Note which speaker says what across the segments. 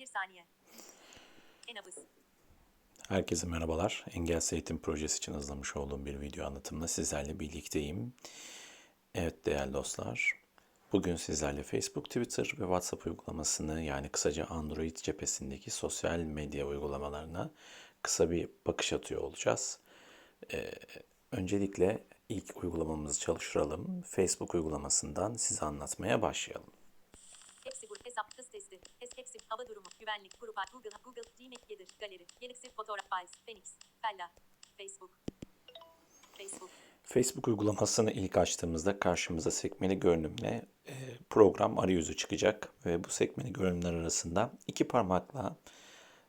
Speaker 1: 1 saniye. Enabız.
Speaker 2: Herkese merhabalar. Engelsiz Eğitim Projesi için hazırlamış olduğum bir video anlatımla sizlerle birlikteyim. Evet değerli dostlar, bugün sizlerle Facebook, Twitter ve WhatsApp uygulamasını yani kısaca Android cephesindeki sosyal medya uygulamalarına kısa bir bakış atıyor olacağız. Ee, öncelikle ilk uygulamamızı çalıştıralım. Facebook uygulamasından size anlatmaya başlayalım.
Speaker 1: Hesap. Hız testi. Hepsi. Hava durumu. Güvenlik. Grup. Google. Google. Gmail. Gelir. Galeri. Galaxy. Fotoğraf. Files. Phoenix. Fella. Facebook. Facebook.
Speaker 2: Facebook uygulamasını ilk açtığımızda karşımıza sekmeli görünümle e, program arayüzü çıkacak ve bu sekmeli görünümler arasında iki parmakla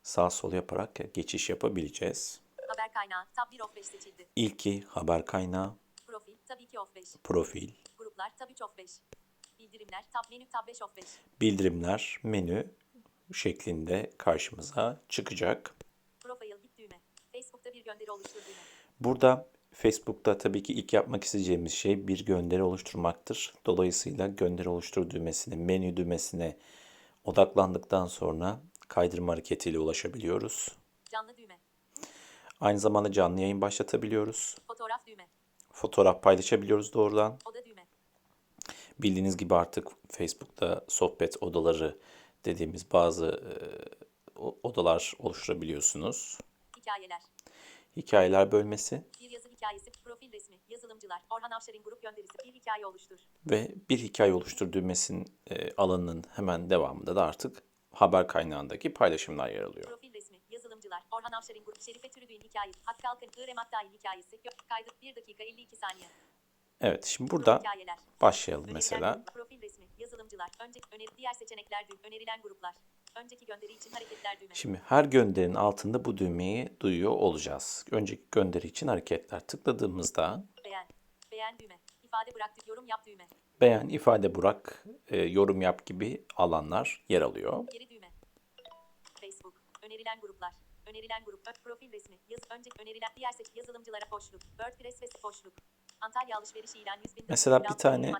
Speaker 2: sağ sol yaparak geçiş yapabileceğiz.
Speaker 1: Haber kaynağı. Tab 1 of 5 seçildi.
Speaker 2: İlki haber kaynağı,
Speaker 1: Profil. Tab 2 of 5.
Speaker 2: profil,
Speaker 1: Gruplar. Tab 3 of 5. Bildirimler. Tab menü. Tab 5 of 5.
Speaker 2: bildirimler, menü şeklinde karşımıza çıkacak.
Speaker 1: Profile. Git düğme. Facebook'ta bir gönderi oluştur düğme.
Speaker 2: Burada Facebook'ta tabii ki ilk yapmak isteyeceğimiz şey bir gönderi oluşturmaktır. Dolayısıyla gönderi oluştur düğmesine, menü düğmesine odaklandıktan sonra kaydırma hareketiyle ulaşabiliyoruz.
Speaker 1: Canlı düğme.
Speaker 2: Aynı zamanda canlı yayın başlatabiliyoruz.
Speaker 1: Fotoğraf düğme.
Speaker 2: Fotoğraf paylaşabiliyoruz doğrudan.
Speaker 1: Oda.
Speaker 2: Bildiğiniz gibi artık Facebook'ta sohbet odaları dediğimiz bazı e, odalar oluşturabiliyorsunuz.
Speaker 1: Hikayeler.
Speaker 2: Hikayeler bölmesi
Speaker 1: Bir yazı hikayesi. Profil resmi. Yazılımcılar. Orhan Avşar'ın grup gönderisi. Bir hikaye oluştur.
Speaker 2: ve bir hikaye oluştur düğmesinin e, alanının hemen devamında da artık haber kaynağındaki paylaşımlar yer alıyor.
Speaker 1: Profil resmi. Yazılımcılar. Orhan Avşar'ın grup. Şerife Türüdüğün hikayesi. Hakkı Alkan. Irem Akdağ'ın hikayesi. Kaydıt 1 dakika 52 saniye.
Speaker 2: Evet şimdi burada başlayalım mesela.
Speaker 1: grup, Profil resmi. Yazılımcılar. Önce öneri diğer seçenekler düğüm. Önerilen gruplar. Önceki gönderi için hareketler düğme.
Speaker 2: Şimdi her gönderinin altında bu düğmeyi duyuyor olacağız. Önceki gönderi için hareketler tıkladığımızda
Speaker 1: Beğen. Beğen düğme. İfade bırak. Yorum yap düğme.
Speaker 2: beğen, ifade bırak, e, yorum yap gibi alanlar yer alıyor.
Speaker 1: Geri düğme. Facebook. Önerilen gruplar. Önerilen grup. Profil resmi. Yaz önce önerilen diğer seç yazılımcılara boşluk. WordPress ve boşluk. Antalya alışveriş ilan 100 bin.
Speaker 2: Mesela bir tane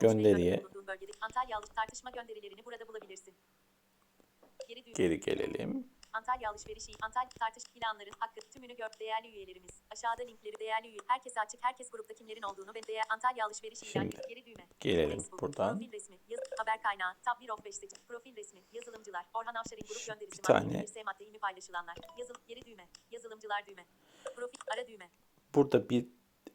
Speaker 2: gönderiye-
Speaker 1: Antalya alış tartışma gönderilerini burada bulabilirsin. Geri.
Speaker 2: Geri gelelim.
Speaker 1: Antalya alışverişi, Antalya tartış planların hakkı tümünü gör değerli üyelerimiz. Aşağıda linkleri değerli üye. Herkese açık, herkes grupta kimlerin olduğunu ve değer Antalya alışverişi ilan
Speaker 2: Şimdi
Speaker 1: geri düğme.
Speaker 2: gelelim
Speaker 1: Facebook,
Speaker 2: buradan.
Speaker 1: Profil resmi, yaz, haber kaynağı, tab 1 of 5 seçim. Profil resmi, yazılımcılar, Orhan Avşar'ın grup gönderisi
Speaker 2: bir tane-
Speaker 1: 1 madde 20 paylaşılanlar. Yazıl, geri düğme, yazılımcılar düğme. Profil, ara düğme.
Speaker 2: Burada bir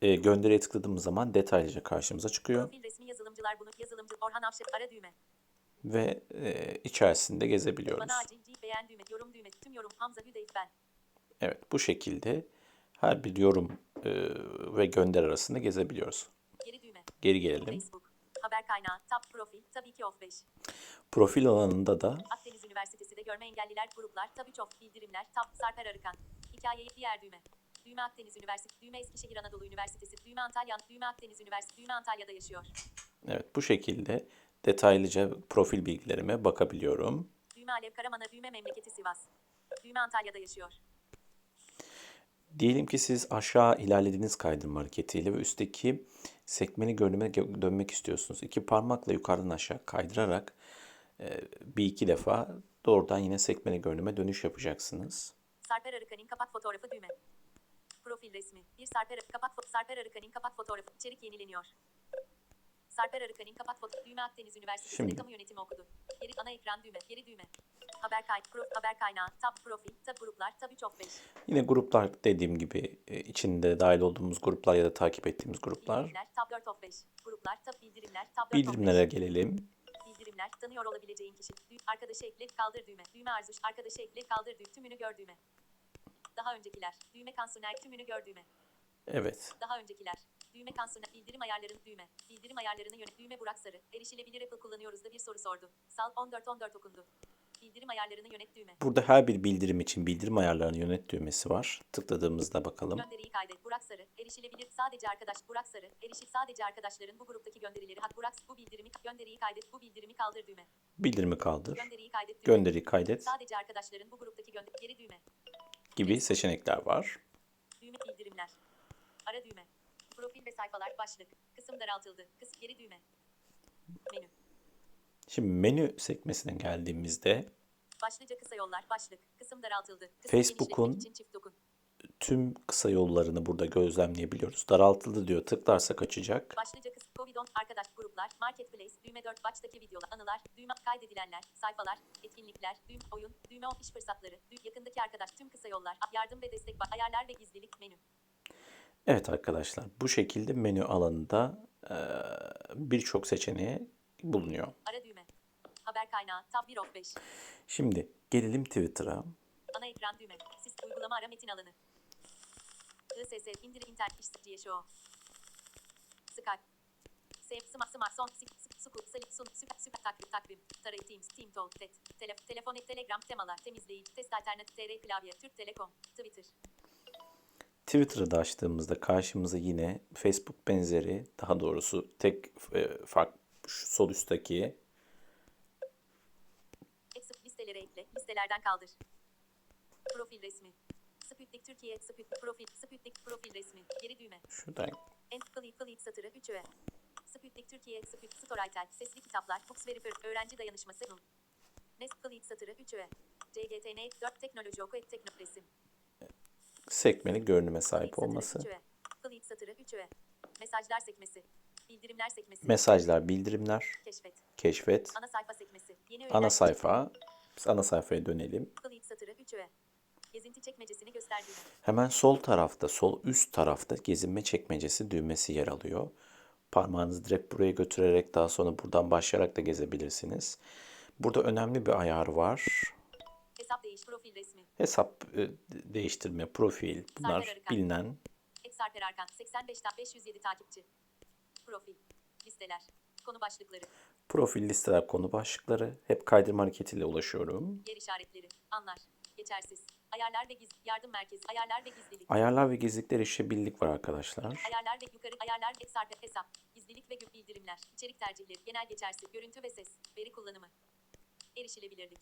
Speaker 2: e, gönderiye tıkladığımız zaman detaylıca karşımıza çıkıyor
Speaker 1: Profil resmi yazılımcılar bunu, yazılımcı, Orhan Avşar, ara düğme.
Speaker 2: ve e, içerisinde gezebiliyoruz.
Speaker 1: Bana acil, beğen düğme, yorum düğme, tüm yorum, Hamza Hüdeyf ben.
Speaker 2: Evet bu şekilde her bir yorum e, ve gönder arasında gezebiliyoruz.
Speaker 1: Geri düğme.
Speaker 2: Geri gelelim.
Speaker 1: Facebook. Haber kaynağı, tab profil, tab 2 of 5.
Speaker 2: Profil alanında da
Speaker 1: Akdeniz Üniversitesi'de görme engelliler gruplar, tab 3 of bildirimler, tab Sarper Arıkan. Hikayeyi diğer düğme. Düğme Akdeniz Üniversitesi, düğme Eskişehir Anadolu Üniversitesi, düğme Antalya, düğme Akdeniz Üniversitesi, düğme Antalya'da yaşıyor.
Speaker 2: evet bu şekilde detaylıca profil bilgilerime bakabiliyorum.
Speaker 1: Düğme Alev Karaman'a, düğme memleketi Sivas. Düğme Antalya'da yaşıyor.
Speaker 2: Diyelim ki siz aşağı ilerlediğiniz kaydırma hareketiyle ve üstteki sekmeli görünüme gö- dönmek istiyorsunuz. İki parmakla yukarıdan aşağı kaydırarak e, bir iki defa doğrudan yine sekmeli görünüme dönüş yapacaksınız.
Speaker 1: Sarper Arıkan'ın kapak fotoğrafı düğme. Profil resmi. Bir Sarper, kapak fo- Sarper Arıkan'ın kapak fotoğrafı. İçerik yenileniyor. Sarper Arıkan'ın kapak fotoğrafı. Düğme Akdeniz Üniversitesi'nde
Speaker 2: Şimdi.
Speaker 1: kamu yönetimi okudu. Geri ana ekran düğme. Geri düğme. Haber kay, pro, haber kaynağı, tab profil, tab gruplar, tab 3 of 5.
Speaker 2: Yine gruplar dediğim gibi e, içinde dahil olduğumuz gruplar ya da takip ettiğimiz gruplar.
Speaker 1: Bildirimler, tab 4 of 5. Gruplar, tab bildirimler, tab 4 of 5.
Speaker 2: Bildirimlere gelelim.
Speaker 1: Bildirimler, tanıyor olabileceğin kişi. Dü arkadaşı ekle, kaldır düğme. Düğme arzu, arkadaşı ekle, kaldır düğme. Tümünü gör düğme. Daha öncekiler. Düğme kansuner, tümünü gör düğme.
Speaker 2: Evet.
Speaker 1: Daha öncekiler. Düğme kansuner, bildirim ayarların düğme. Bildirim ayarlarını yönet. Düğme Burak Sarı. Erişilebilir Apple kullanıyoruz da bir soru sordu. Sal 14 14 okundu. Bildirim ayarlarını yönet düğme.
Speaker 2: Burada her bir bildirim için bildirim ayarlarını yönet düğmesi var. Tıkladığımızda bakalım.
Speaker 1: Gönderiyi kaydet. Burak Sarı. Erişilebilir sadece arkadaş. Burak Sarı. Erişil sadece arkadaşların bu gruptaki gönderileri. Hak Burak bu bildirimi gönderiyi kaydet. Bu bildirimi kaldır düğme.
Speaker 2: Bildirimi kaldır.
Speaker 1: Gönderiyi kaydet düğme.
Speaker 2: Gönderi kaydet
Speaker 1: Sadece arkadaşların bu gruptaki gönderi geri düğme.
Speaker 2: Gibi seçenekler var.
Speaker 1: Düğme bildirimler. Ara düğme. Profil ve sayfalar başlık. Kısım daraltıldı. Kısım geri düğme. Menü.
Speaker 2: Şimdi menü sekmesine geldiğimizde
Speaker 1: Başlıca kısa yollar. Başlık. Kısım daraltıldı. Kısım
Speaker 2: Facebook'un- Tüm kısa yollarını burada gözlemleyebiliyoruz. Daraltıldı diyor. Tıklarsak açacak.
Speaker 1: Başlıca kısım. Covid-10 arkadaş gruplar. Marketplace. Düğme 4 baştaki videolar. Anılar. Düğme kaydedilenler. Sayfalar. Etkinlikler. Düğüm oyun. Düğme 10 iş fırsatları. Düğüm yakındaki arkadaş. Tüm kısa yollar. Yardım ve destek. Ayarlar ve gizlilik. Menü.
Speaker 2: Evet arkadaşlar bu şekilde menü alanında eee, birçok seçeneği bulunuyor.
Speaker 1: Ara düğme. Haber kaynağı. Tab 1 of 5.
Speaker 2: Şimdi gelelim Twitter'a.
Speaker 1: Ana ekran düğme. Sis uygulama ara metin alanı. ISS indir internet iş sıkıcı show. Skype. Save smart smart son sik sik suku selik sun süper süper takvim takvim. Taray Teams Team Talk Tet. Tele, telefon et telegram temalar temizleyici test alternatif TR klavye Türk Telekom Twitter.
Speaker 2: Twitter'ı da açtığımızda karşımıza yine Facebook benzeri daha doğrusu tek e, fark şu sol üstteki
Speaker 1: listeleri ekle. Listelerden kaldır. Profil resmi. Sputnik Türkiye Sputnik profil Sputnik profil resmi. Geri düğme.
Speaker 2: şuradan
Speaker 1: En click click satırı 3 öğe. Sputnik Türkiye Sputnik Storytel Sesli kitaplar Books Verifer Öğrenci dayanışması. Nest click satırı 3 öğe. CGTN 4 teknoloji oku et teknopresim.
Speaker 2: sekmeli görünüme
Speaker 1: Click
Speaker 2: sahip olması.
Speaker 1: 3 öğe. Click satırı 3 öğe. Mesajlar sekmesi. Bildirimler sekmesi.
Speaker 2: Mesajlar, bildirimler,
Speaker 1: Keşfet.
Speaker 2: keşfet,
Speaker 1: Ana sayfa sekmesi. Yeni
Speaker 2: ana sayfa. Biz ana sayfaya dönelim.
Speaker 1: Click satırı 3 öğe. Gezinti çekmecesini gösterdiğine.
Speaker 2: Hemen sol tarafta, sol üst tarafta gezinme çekmecesi düğmesi yer alıyor. Parmağınızı direkt buraya götürerek daha sonra buradan başlayarak da gezebilirsiniz. Burada önemli bir ayar var.
Speaker 1: Hesap değiş profil resmi.
Speaker 2: Hesap e, değiştirme, profil bunlar
Speaker 1: Sarper
Speaker 2: bilinen.
Speaker 1: Eksarper Arkan 85 ta 507 takipçi. Profil. Listeler. Konu başlıkları.
Speaker 2: Profil listeler konu başlıkları. Hep kaydırma hareketiyle ulaşıyorum.
Speaker 1: Yer işaretleri. Anlar. Geçersiz. Ayarlar ve gizli. Yardım merkezi. Ayarlar ve gizlilik.
Speaker 2: Ayarlar ve gizlilikler erişebilirlik var arkadaşlar.
Speaker 1: Ayarlar ve yukarı ayarlar eksarper hesap. Gizlilik ve bildirimler. İçerik tercihleri. Genel geçersiz. Görüntü ve ses. Veri kullanımı. Erişilebilirlik.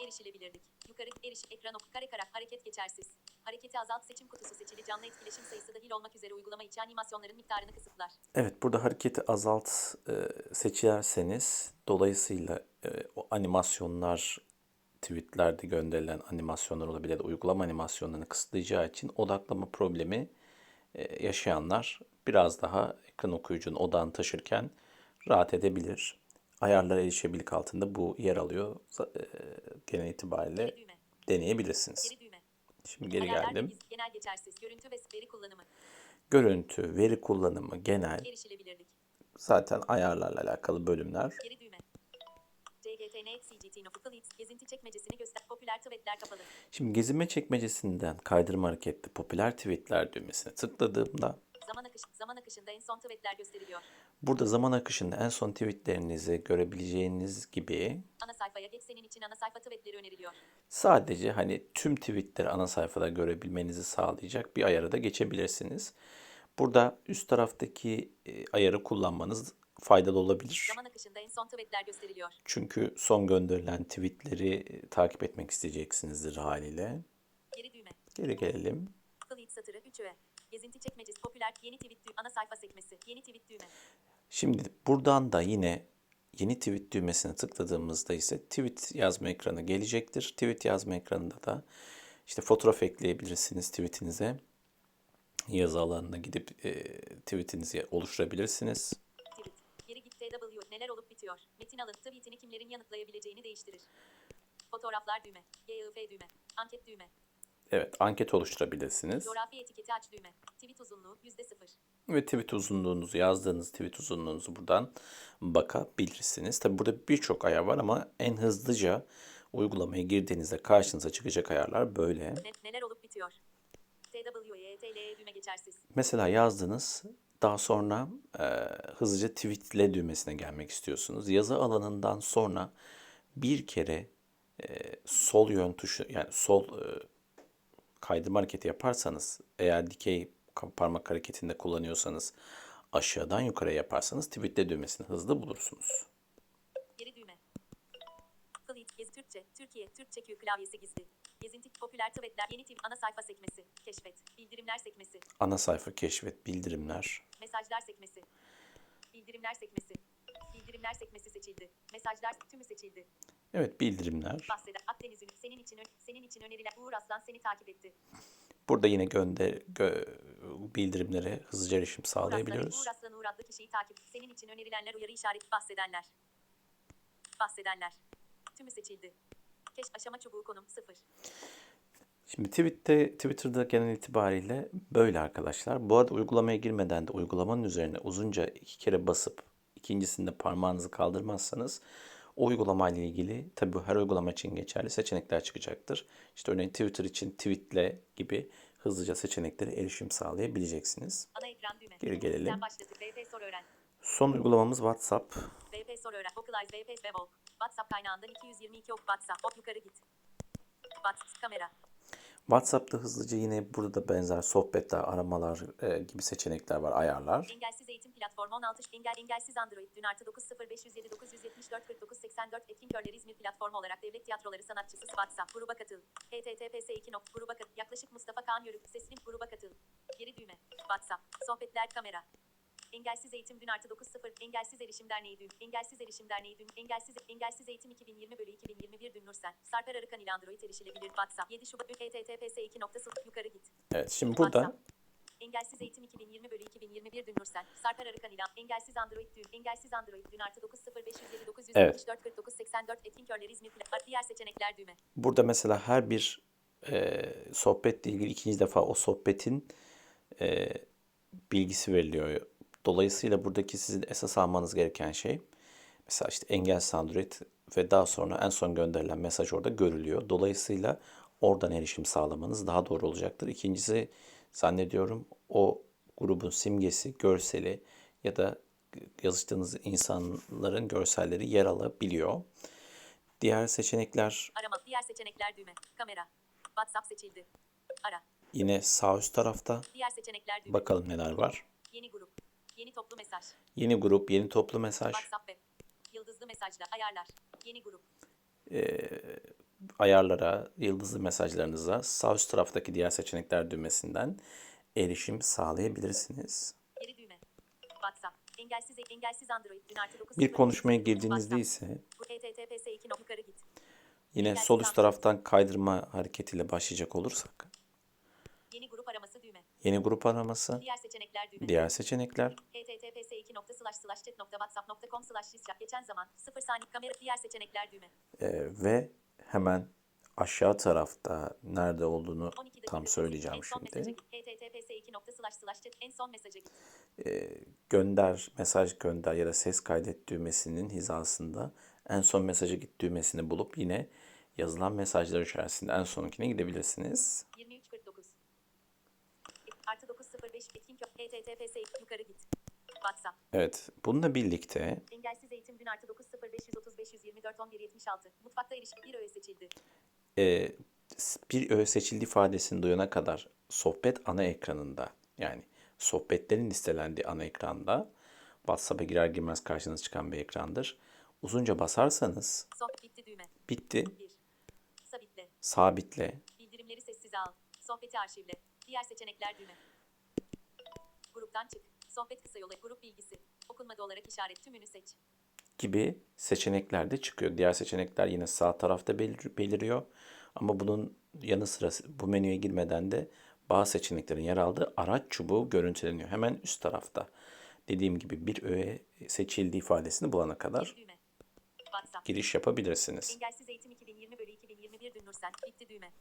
Speaker 1: Erişilebilirlik. Yukarı eriş ekran ok kare karak hareket geçersiz. Hareketi azalt seçim kutusu seçili canlı etkileşim sayısı dahil olmak üzere uygulama içi animasyonların miktarını kısıtlar.
Speaker 2: Evet burada hareketi azalt e, seçerseniz dolayısıyla e, o animasyonlar tweetlerde gönderilen animasyonlar olabilir ya da uygulama animasyonlarını kısıtlayacağı için odaklama problemi e, yaşayanlar biraz daha ekran okuyucunun odağını taşırken rahat edebilir. Ayarlara erişebilirlik altında bu yer alıyor. E, genel itibariyle
Speaker 1: Geri
Speaker 2: deneyebilirsiniz.
Speaker 1: Geri.
Speaker 2: Şimdi geri
Speaker 1: Ayarlar
Speaker 2: geldim.
Speaker 1: genel geçersiz. Görüntü ve veri kullanımı.
Speaker 2: Görüntü, veri kullanımı, genel zaten ayarlarla alakalı bölümler.
Speaker 1: Geri düğme. CGTN CGT Nofu Clips. Gezinti çekmecesini göster. Popüler tweetler kapalı.
Speaker 2: Şimdi gezinme çekmecesinden kaydırma hareketli popüler tweetler düğmesine tıkladığımda
Speaker 1: Zaman akışı. Zaman akışında en son tweetler gösteriliyor.
Speaker 2: burada zaman akışında en son tweetlerinizi görebileceğiniz gibi
Speaker 1: Ana sayfaya geç senin için ana sayfa tweetleri öneriliyor.
Speaker 2: sadece hani tüm tweetleri ana sayfada görebilmenizi sağlayacak bir ayara da geçebilirsiniz. Burada üst taraftaki e, ayarı kullanmanız faydalı olabilir.
Speaker 1: Zaman akışında en son tweetler gösteriliyor.
Speaker 2: Çünkü son gönderilen tweetleri e, takip etmek isteyeceksinizdir haliyle.
Speaker 1: Geri düğme.
Speaker 2: Geri gelelim.
Speaker 1: Click satırı 3 öğe. Gezinti çekmecesi popüler yeni tweet düğme. Ana sayfa sekmesi. Yeni tweet düğme.
Speaker 2: Şimdi buradan da yine yeni tweet düğmesine tıkladığımızda ise tweet yazma ekranı gelecektir. Tweet yazma ekranında da işte fotoğraf ekleyebilirsiniz tweetinize. Yazı alanına gidip e, tweetinizi oluşturabilirsiniz.
Speaker 1: Bitiyor? Metin alın. Tweetini kimlerin yanıtlayabileceğini değiştirir. Fotoğraflar düğme. GIF düğme. Anket düğme.
Speaker 2: Evet, anket oluşturabilirsiniz.
Speaker 1: Coğrafi etiketi aç düğme. Tweet uzunluğu %0.
Speaker 2: Ve tweet uzunluğunuzu, yazdığınız tweet uzunluğunuzu buradan bakabilirsiniz. Tabi burada birçok ayar var ama en hızlıca uygulamaya girdiğinizde karşınıza çıkacak ayarlar böyle.
Speaker 1: Ne, neler olup bitiyor? TW'ye TL'ye düğme geçersiz.
Speaker 2: Mesela yazdınız, daha sonra e, hızlıca tweetle düğmesine gelmek istiyorsunuz. Yazı alanından sonra bir kere e, sol yön tuşu yani sol e, kaydırma hareketi yaparsanız eğer dikey parmak hareketinde kullanıyorsanız aşağıdan yukarıya yaparsanız tweetle düğmesini hızlı bulursunuz.
Speaker 1: Geri düğme. Türkçe, Türkiye, Türkçe Q klavyesi gizli. Gezinti, popüler tweetler, yeni tweet, ana sayfa sekmesi, keşfet, bildirimler sekmesi,
Speaker 2: Ana sayfa keşfet, bildirimler.
Speaker 1: mesajlar sekmesi, bildirimler sekmesi, bildirimler sekmesi seçildi, mesajlar tümü seçildi,
Speaker 2: Evet bildirimler.
Speaker 1: Bahseder. Akdeniz'in senin için senin için önerilen Uğur Aslan seni takip etti.
Speaker 2: Burada yine gönder gö- bildirimlere hızlıca erişim sağlayabiliyoruz.
Speaker 1: Uğur Aslan Uğur adlı kişiyi takip. Senin için önerilenler uyarı işareti bahsedenler. Bahsedenler. Tümü seçildi. Keş aşama çubuğu konum 0.
Speaker 2: Şimdi tweette, Twitter'da genel itibariyle böyle arkadaşlar. Bu arada uygulamaya girmeden de uygulamanın üzerine uzunca iki kere basıp ikincisinde parmağınızı kaldırmazsanız o uygulama ile ilgili tabii bu her uygulama için geçerli seçenekler çıkacaktır. İşte örneğin Twitter için tweetle gibi hızlıca seçeneklere erişim sağlayabileceksiniz.
Speaker 1: Ana ekran düğme.
Speaker 2: Geri gelelim. Son uygulamamız WhatsApp.
Speaker 1: VP sor öğren. Vocalize VP ve Volk. WhatsApp kaynağından 222 ok WhatsApp. Ok yukarı git. WhatsApp kamera.
Speaker 2: WhatsApp'ta hızlıca yine burada da benzer sohbetler, aramalar e, gibi seçenekler var, ayarlar.
Speaker 1: Engelsiz eğitim platformu 16 engel engelsiz Android dün artı 90507 974 49 84 etkin körleri İzmir platformu olarak devlet tiyatroları sanatçısı WhatsApp gruba katıl. https 2. gruba katıl. Yaklaşık Mustafa Kaan Yörük seslim gruba katıl. Geri düğme. WhatsApp. Sohbetler kamera. Engelsiz Eğitim Dün Artı 90 Engelsiz Erişim Derneği Dün. Engelsiz Erişim Derneği Dün. Engelsiz Engelsiz Eğitim 2020 bölü 2021 Dün Nursel. Sarper Arıkan ile Android erişilebilir. WhatsApp. 7 Şubat https 2. yukarı git.
Speaker 2: Evet şimdi burada
Speaker 1: WhatsApp. Engelsiz Eğitim 2020 bölü 2021 Dün Nursel. Sarper Arıkan ile Engelsiz Android Dün. Engelsiz Android Dün Artı 90507 974 49 84 Etkin Körler İzmir Diğer seçenekler düğme.
Speaker 2: Burada mesela her bir e, sohbetle ilgili ikinci defa o sohbetin e, bilgisi veriliyor. Dolayısıyla buradaki sizin esas almanız gereken şey mesela işte engelsiz Android ve daha sonra en son gönderilen mesaj orada görülüyor. Dolayısıyla oradan erişim sağlamanız daha doğru olacaktır. İkincisi zannediyorum o grubun simgesi, görseli ya da yazıştığınız insanların görselleri yer alabiliyor. Diğer seçenekler
Speaker 1: Arama Diğer seçenekler düğme Kamera WhatsApp seçildi Ara
Speaker 2: Yine sağ üst tarafta
Speaker 1: Diğer seçenekler düğme
Speaker 2: bakalım neler var.
Speaker 1: Yeni grup Yeni toplu mesaj
Speaker 2: Yeni grup, yeni toplu mesaj,
Speaker 1: WhatsApp web Yıldızlı mesajla ayarlar Yeni grup
Speaker 2: ayarlara, yıldızlı mesajlarınıza sağ üst taraftaki diğer seçenekler düğmesinden erişim sağlayabilirsiniz.
Speaker 1: Geri düğme. WhatsApp. Engelsiz engelsiz Android dün artı 9
Speaker 2: Bir konuşmaya girdiğinizde ise
Speaker 1: Bu https 2 yukarı git.
Speaker 2: yine sol üst taraftan kaydırma hareketiyle başlayacak olursak
Speaker 1: Yeni grup araması düğme.
Speaker 2: Yeni grup araması,
Speaker 1: Diğer seçenekler düğme.
Speaker 2: diğer seçenekler
Speaker 1: https 2 chat.whatsapp.com Geçen zaman 0 saniye kamera diğer seçenekler düğme.
Speaker 2: e, ve hemen aşağı tarafta nerede olduğunu
Speaker 1: 12 dakika.
Speaker 2: tam söyleyeceğim şimdi.
Speaker 1: Mesaja git. https 2 chat en son git.
Speaker 2: gönder, mesaj gönder ya da ses kaydet düğmesinin hizasında en son mesaja git düğmesini bulup yine yazılan mesajlar içerisinde en sonunkine gidebilirsiniz.
Speaker 1: 5 etkin https yukarı git. WhatsApp.
Speaker 2: Evet. Bununla birlikte
Speaker 1: Engelsiz eğitim gün artı 9 0 535 124 11 76. Mutfakta erişim bir öğe seçildi.
Speaker 2: E, bir öğe seçildi ifadesini duyana kadar sohbet ana ekranında yani sohbetlerin listelendiği ana ekranda WhatsApp'a girer girmez karşınıza çıkan bir ekrandır. Uzunca basarsanız
Speaker 1: Sohbet bitti düğme.
Speaker 2: Bitti.
Speaker 1: Bir. Sabitle.
Speaker 2: Sabitle.
Speaker 1: Bildirimleri sessize al. Sohbeti arşivle. Diğer seçenekler düğme. Gruptan çık. Sohbet kısa yola. Grup bilgisi. Okunmadı olarak işaret tümünü seç.
Speaker 2: gibi seçenekler de çıkıyor. Diğer seçenekler yine sağ tarafta belir- beliriyor. Ama bunun yanı sıra bu menüye girmeden de bazı seçeneklerin yer aldığı araç çubuğu görüntüleniyor. Hemen üst tarafta. Dediğim gibi bir öğe seçildiği ifadesini bulana kadar giriş yapabilirsiniz.
Speaker 1: Engelsiz eğitim 2020 bölü 2021 dün Nursel. Bitti düğme.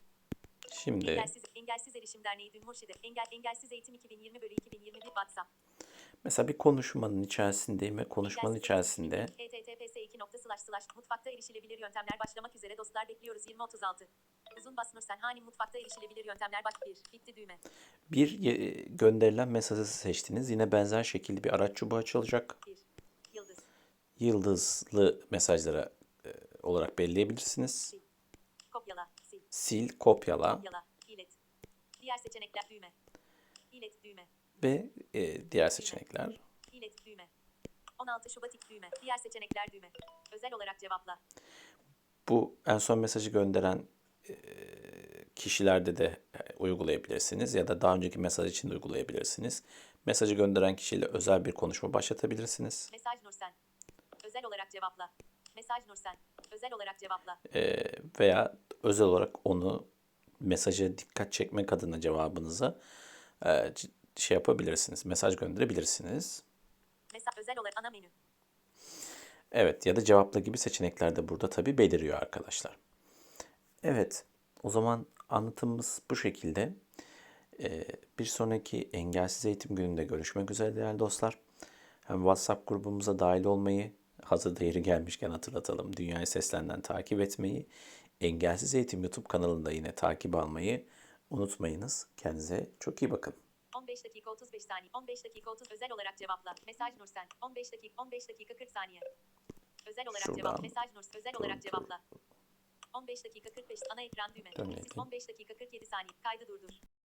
Speaker 2: Şimdi
Speaker 1: Engelsiz, Engelsiz Erişim Derneği dün Murşide. Engel, Engelsiz Eğitim 2020 bölü 2021 WhatsApp.
Speaker 2: mesela bir konuşmanın içerisindeyim ve konuşmanın içerisinde
Speaker 1: https 2 mutfakta erişilebilir yöntemler başlamak üzere dostlar bekliyoruz 2036. Uzun bas Nursel Hani mutfakta erişilebilir yöntemler bak 1. Bitti düğme.
Speaker 2: bir ye- gönderilen mesajı seçtiniz. Yine benzer şekilde bir araç çubuğu açılacak.
Speaker 1: 1. Yıldız.
Speaker 2: Yıldızlı mesajlara e, olarak belirleyebilirsiniz.
Speaker 1: Sil. Kopyala. Sil.
Speaker 2: Kopyala.
Speaker 1: İlet. Diğer seçenekler düğme. İlet düğme.
Speaker 2: ve e, diğer seçenekler.
Speaker 1: İlet düğme. 16 Şubat ilk düğme. Diğer seçenekler düğme. Özel olarak cevapla.
Speaker 2: Bu en son mesajı gönderen e, kişilerde de e, uygulayabilirsiniz ya da daha önceki mesaj için de uygulayabilirsiniz. Mesajı gönderen kişiyle özel bir konuşma başlatabilirsiniz.
Speaker 1: Mesaj Nursel. Özel olarak cevapla. Mesaj Nursel. Özel olarak cevapla.
Speaker 2: Ee, veya özel olarak onu mesaja dikkat çekmek adına cevabınıza e, şey yapabilirsiniz. Mesaj gönderebilirsiniz.
Speaker 1: Mesaj özel olarak ana menü.
Speaker 2: Evet ya da cevapla gibi seçenekler de burada tabii beliriyor arkadaşlar. Evet o zaman anlatımımız bu şekilde. Ee, bir sonraki engelsiz eğitim gününde görüşmek üzere değerli dostlar. Hem WhatsApp grubumuza dahil olmayı, hazırda yeri gelmişken hatırlatalım. Dünyaya Seslen'den takip etmeyi, Engelsiz Eğitim YouTube kanalında yine takip almayı unutmayınız. Kendinize çok iyi bakın.
Speaker 1: 15 dakika 35 saniye. 15 dakika 30 özel olarak cevapla. Mesaj Nursel. 15 dakika 15 dakika 40 saniye. Özel olarak
Speaker 2: Şuradan
Speaker 1: cevap. Mesaj Nurs özel olarak cevapla. 15 dakika 45 ana ekran düğme.
Speaker 2: Dönmeyelim.
Speaker 1: 15 dakika 47 saniye. Kaydı durdur.